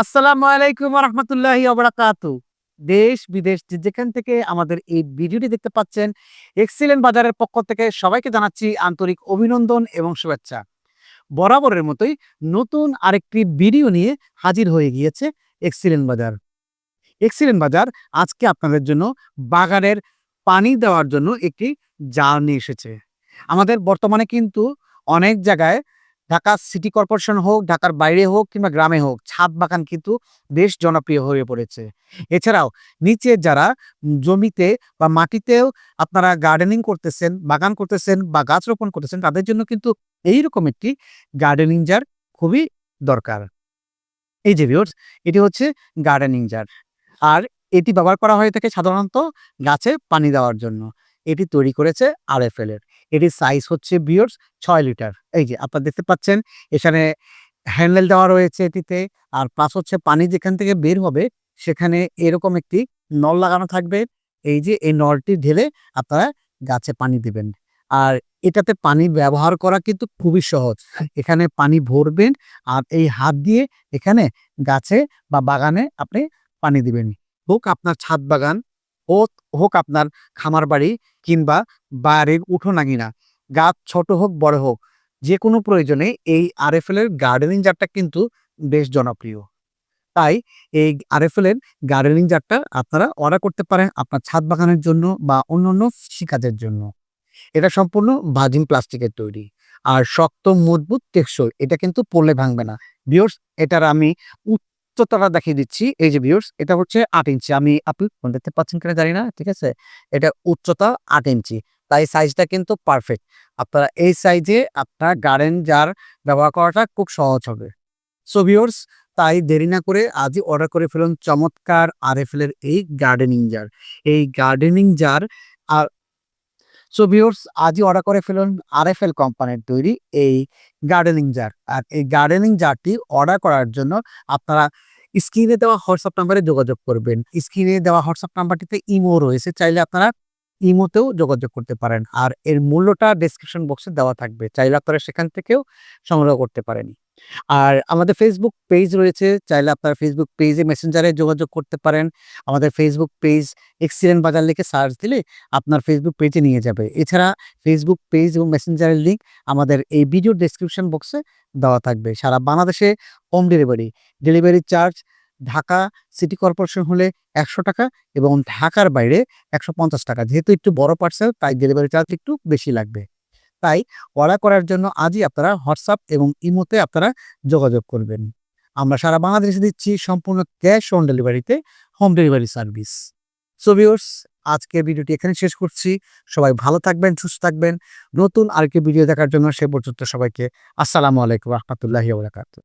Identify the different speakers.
Speaker 1: আসসালামু আলাইকুম রহমতুল্লাহি অবরাকাতু দেশ, বিদেশ যেখান থেকে আমাদের এই ভিডিওটি দেখতে পাচ্ছেন, এক্সিলেন্ট বাজারের পক্ষ থেকে সবাইকে জানাচ্ছি আন্তরিক অভিনন্দন এবং শুভেচ্ছা। বরাবরের মতোই নতুন আরেকটি ভিডিও নিয়ে হাজির হয়ে গিয়েছে এক্সিলেন্ট বাজার। এক্সিলেন্ট বাজার আজকে আপনাদের জন্য বাগানের পানি দেওয়ার জন্য একটি নিয়ে এসেছে। আমাদের বর্তমানে কিন্তু অনেক জায়গায় ঢাকা সিটি কর্পোরেশন হোক, ঢাকার বাইরে হোক কিংবা গ্রামে হোক, ছাদ বাগান কিন্তু বেশ জনপ্রিয় হয়ে পড়েছে। এছাড়াও নিচে যারা জমিতে বা মাটিতেও আপনারা গার্ডেনিং করতেছেন, বাগান করতেছেন বা গাছ রোপণ করতেছেন, তাদের জন্য কিন্তু এইরকম একটি গার্ডেনিং জার খুবই দরকার। এই যে ভিউর্স এটি হচ্ছে গার্ডেনিং জার আর এটি ব্যবহার করা হয়ে থাকে সাধারণত গাছে পানি দেওয়ার জন্য। এটি তৈরি করেছে আর এফ এর। এটির সাইজ হচ্ছে বিয়ার্স ছয় লিটার। এই যে, আপনারা দেখতে পাচ্ছেন, এখানে হ্যান্ডেল দেওয়া রয়েছে এটিতে, আর প্লাস হচ্ছে পানি যেখান থেকে বের হবে, সেখানে এরকম একটি নল লাগানো থাকবে। এই যে, এই নলটি ঢেলে আপনারা গাছে পানি দিবেন। আর এটাতে পানি ব্যবহার করা কিন্তু খুবই সহজ। এখানে পানি ভরবেন, আর এই হাত দিয়ে এখানে গাছে বা বাগানে আপনি পানি দিবেন। হোক আপনার ছাদ বাগান হোক হোক আপনার খামার বাড়ি কিংবা বাড়ির উঠোন আঙিনা গাছ ছোট হোক, বড় হোক যে কোনো প্রয়োজনে এই আরএফএল এর গার্ডেনিং জারটা কিন্তু বেশ জনপ্রিয়। তাই এই আরএফএল এর গার্ডেনিং জারটা আপনারা অর্ডার করতে পারেন আপনার ছাদ বাগানের জন্য বা অন্যান্য কৃষিকাজের জন্য। এটা সম্পূর্ণ ভাজিং প্লাস্টিকের তৈরি আর শক্ত, মজবুত, টেকসই, এটা কিন্তু পড়লে ভাঙবে না। বিয়র্স এটার আমি উচ্চতাটা দেখিয়ে দিচ্ছি। এই যে বিয়র্স এটা হচ্ছে আট ইঞ্চি। আমি আপনি দেখতে পাচ্ছেন কিনা জানি না, ঠিক আছে? এটা উচ্চতা আট ইঞ্চি। তাই সাইজটা কিন্তু পারফেক্ট আপনারা এই সাইজে আপনার গার্ডেন জার ব্যবহার করাটা খুব সহজ হবে। সো ভিউয়ার্স তাই দেরি না করে আজই অর্ডার করে ফেলুন চমৎকার আরএফএল এর এই গার্ডেনিং জার এই গার্ডেনিং জার আর সো ভিউর্স আজই অর্ডার করে ফেলুন আর এফ এল কোম্পানির তৈরি এই গার্ডেনিং জার আর এই গার্ডেনিং জারটি অর্ডার করার জন্য আপনারা স্ক্রিনে দেওয়া হোয়াটসঅ্যাপ নাম্বারে যোগাযোগ করবেন। স্ক্রিনে দেওয়া হোয়াটসঅ্যাপ নাম্বারটিতে ইমো রয়েছে, চাইলে আপনারা ইমোতেও যোগাযোগ করতে পারেন। আর এর মূল্যটা ডেসক্রিপশন বক্সে দেওয়া থাকবে। চাইলে আপনারা সেখান থেকেও সংগ্রহ করতে পারেন। আর আমাদের ফেসবুক পেজ রয়েছে। চাইলে আপনারা ফেসবুক পেজে মেসেঞ্জারে যোগাযোগ করতে পারেন। আমাদের ফেসবুক পেজ এক্সিডেন্ট বাজার লিখে সার্চ দিলে আপনার ফেসবুক পেজে নিয়ে যাবে। এছাড়া ফেসবুক পেজ এবং মেসেঞ্জারের লিঙ্ক আমাদের এই ভিডিও ডেসক্রিপশন বক্সে দেওয়া থাকবে। সারা বাংলাদেশে home delivery delivery charge Dhaka city corporation হলে একশো টাকা এবং ঢাকার বাইরে একশো পঞ্চাশ টাকা। যেহেতু একটু বড় পার্সেল তাই ডেলিভারি চার্জ একটু বেশি লাগবে। তাই অর্ডার করার জন্য আজই আপনারা হোয়াটসঅ্যাপ এবং ইমোতে আপনারা যোগাযোগ করবেন। আমরা সারা বাংলাদেশে দিচ্ছি সম্পূর্ণ ক্যাশ অন ডেলিভারিতে home delivery service so viewers আজকের ভিডিওটি এখানে শেষ করছি। সবাই ভালো থাকবেন, সুস্থ থাকবেন। নতুন আরেকটি ভিডিও দেখার জন্য সে পর্যন্ত সবাইকে আসসালামু আলাইকুম রহমতুল্লাহি ওবরাকাতুহ